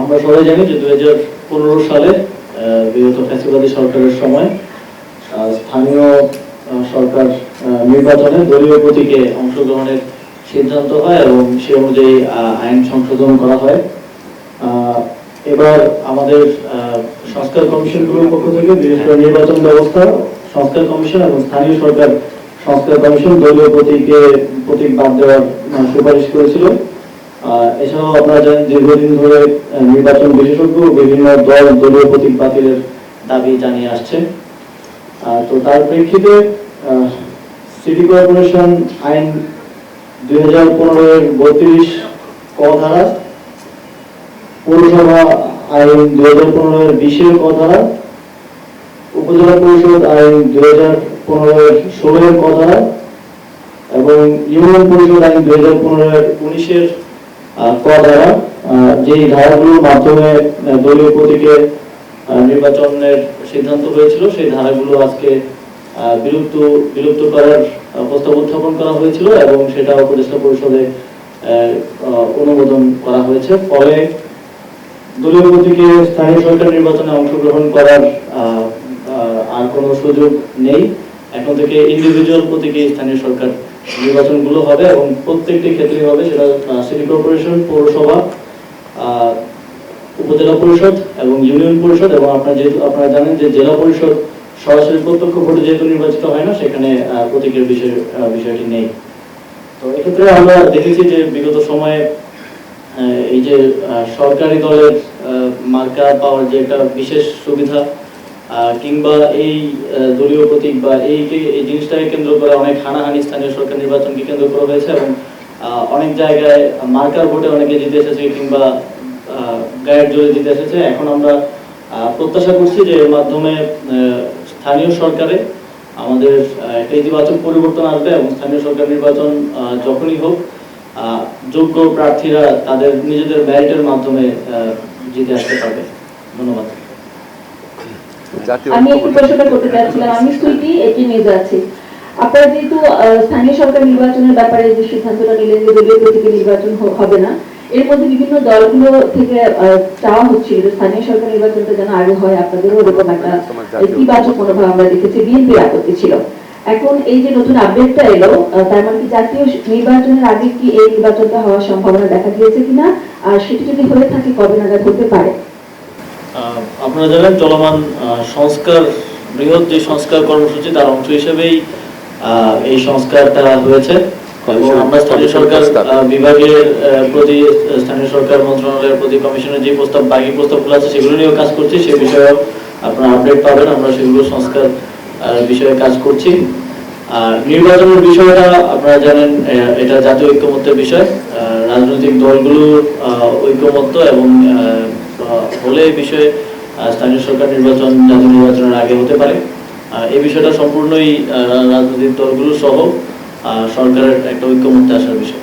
আমরা সবাই জানি যে দুই হাজার পনেরো সালে বিগত ফ্যাসিবাদী সরকারের সময় স্থানীয় সরকার নির্বাচনে দলীয় প্রতীকে অংশগ্রহণের সিদ্ধান্ত হয় এবং সে অনুযায়ী আইন সংশোধন করা হয়। এবার আমাদের সংস্কার কমিশনগুলোর পক্ষ থেকে বিশেষ করে নির্বাচন ব্যবস্থা, সংস্কার কমিশন এবং স্থানীয় সরকার সংস্কার কমিশন দলীয় প্রতীকে প্রতীক বাদ দেওয়ার সুপারিশ করেছিল। এছাড়াও আপনারা জানেন দীর্ঘদিন ধরে নির্বাচন বিশেষজ্ঞ বিভিন্ন দল, দলীয় প্রতীক বাতিলের দাবি জানিয়ে আসছে। তো তার প্রেক্ষিতে সিটি কর্পোরেশন আইন দুই হাজার পনেরোর বত্রিশ ক ধারা, পৌরসভা আইন দুই হাজার পনেরোর বিশের ক ধারা, উপজেলা পরিষদ আইন দুই হাজার পনেরোর ষোলোর ক ধারা এবং ইউনিয়ন পরিষদ আইন দুই হাজার পনেরোর উনিশের ক ধারা আহ, ধারাগুলোর মাধ্যমে দলীয় প্রতীকে নির্বাচনের সিদ্ধান্ত হয়েছিল সেই ধারাগুলো আজকে বিলুপ্ত বিলুপ্ত করার প্রস্তাব উত্থাপন করা হয়েছিল এবং সেটা উপদেষ্টা পরিষদে অনুমোদন করা হয়েছে। ফলে দলীয় প্রতীকে স্থানীয় সরকার নির্বাচনে অংশগ্রহণ করার আর কোনো সুযোগ নেই। এখন থেকে ইন্ডিভিজুয়াল প্রতীকে স্থানীয় সরকার নির্বাচনগুলো হবে এবং প্রত্যেকটি ক্ষেত্রেই হবে, সেটা সিটি কর্পোরেশন পৌরসভা উপজেলা পরিষদ এবং ইউনিয়ন পরিষদ এবং আপনারা যেহেতু, আপনারা জানেন যে জেলা পরিষদ সরাসরি প্রত্যক্ষ ভোটে যেহেতু নির্বাচিত হয় না, সেখানে প্রতীকের বিষয় বিষয়টি নেই। তো এক্ষেত্রে আমরা দেখেছি যে বিগত সময়ে এই যে সরকারি দলের মার্কা পাওয়ার যে একটা বিশেষ সুবিধা কিংবা এই দলীয় প্রতীক বা এই জিনিসটাকে কেন্দ্র করে অনেক হানাহানি স্থানীয় সরকার নির্বাচনকে কেন্দ্র করা হয়েছে এবং অনেক জায়গায় মার্কার ভোটে অনেকে জিতে এসেছে কিংবা গায়ের জোরে জিতে এসেছে। এখন আমরা প্রত্যাশা করছি যে এর মাধ্যমে স্থানীয় সরকারে আমাদের একটা ইতিবাচক পরিবর্তন আসবে এবং স্থানীয় সরকার নির্বাচন যখনই হোক যোগ্য প্রার্থীরা তাদের নিজেদের ব্যারিটের মাধ্যমে জিতে আসতে পারবে। ধন্যবাদ। আমি একটু প্রশ্নটা করতে চাচ্ছিলাম। আমি সুইটি এটি নিউজ আছি আপনারা যেহেতু স্থানীয় সরকার নির্বাচনের ব্যাপারে যে সিদ্ধান্তটা নিলেন যে দলীয় প্রতীকে নির্বাচন হবে না এর মধ্যে বিভিন্ন দলগুলো থেকে চাওয়া হচ্ছিল যে স্থানীয় সরকার নির্বাচনটা যেন আগে হয়। আপনাদেরও এরকম একটা ইতিবাচক মনোভাব আমরা দেখেছি। বিএনপির আপত্তি ছিল। এখন এই যে নতুন আপডেটটা এলো তার মানে কি জাতীয় নির্বাচনের আগে কি এই নির্বাচনটা হওয়ার সম্ভাবনা দেখা দিয়েছে কিনা? আর সেটি যদি হয়ে থাকে কবে নাগাদ হতে পারে? আপনারা জানেন চলমান সংস্কার বৃহৎ যে সংস্কার কর্মসূচি তার অংশ হিসেবেই এই সংস্কারটা হয়েছে। এবং আমরা স্থানীয় সরকার বিভাগের প্রতি স্থানীয় সরকার মন্ত্রণালয়ের প্রতি কমিশনের যে প্রস্তাব বাকি প্রস্তাবগুলো আছে সেগুলো নিয়েও কাজ করছি। সে বিষয়ে আপনারা আপডেট পাবেন। আমরা সেগুলো সংস্কার আহ, বিষয়ে কাজ করছি। আর নির্বাচনের বিষয়টা আপনারা জানেন এটা জাতীয় ঐক্যমত্যের বিষয়। রাজনৈতিক দলগুলোর আহ, ঐক্যমত্য এবং হলে বিষয়ে স্থানীয় সরকার নির্বাচন, জাতীয় নির্বাচনের আগে হতে পারে। এই বিষয়টা সম্পূর্ণই রাজনৈতিক দলগুলো সহ সরকারের একটা ঐক্যমত্যে আসার বিষয়।